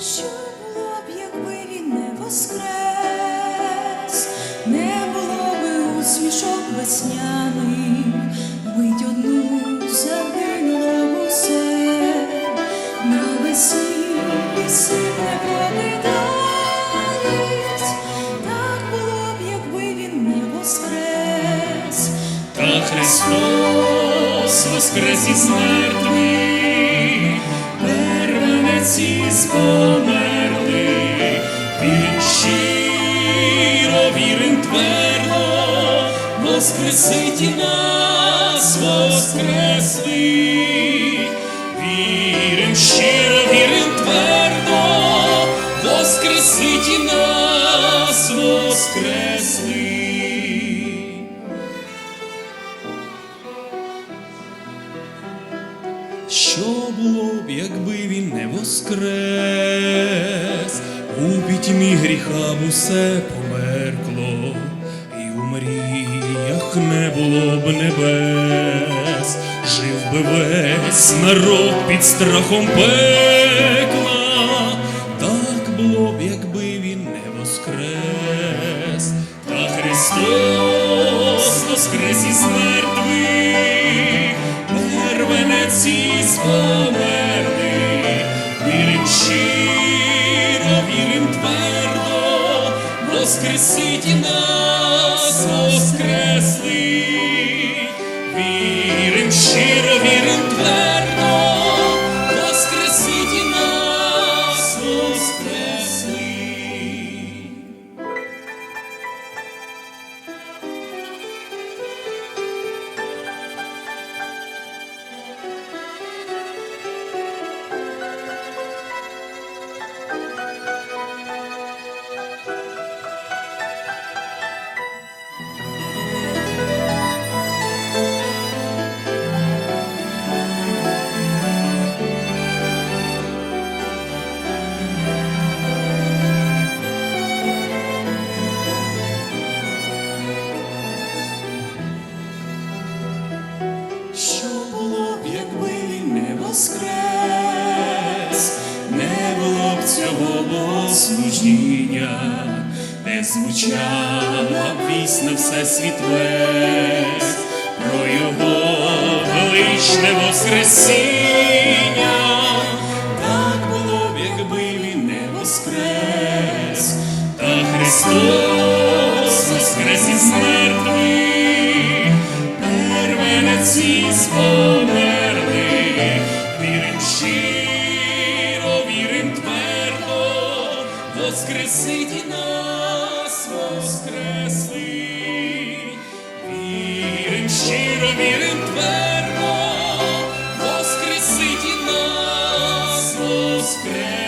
Що було б, якби він не воскрес, не було би усмішок весняний, мить одну загинуло б на весіллі сил не покидались, так було б, якби він не воскрес, та Христос воскрес із мертвих первенець спомерли, він щиро вірим твердо, воскресить і нас воскресли. Вірим щиро, було б, якби він не воскрес, у пітьмі гріха б усе померкло, і у мріях не було б небес, жив би весь народ під страхом пекла, так було б, якби він не воскрес, та Христос воскрес із мертвих, із вірим щиро, вірим твердо, воскресить цього богослужіння, де звучала пісня все світ весь про його величне воскресіння. воскресить нас, воскресли, вірим щиро, вірим твердо, воскресить і нас, воскреси.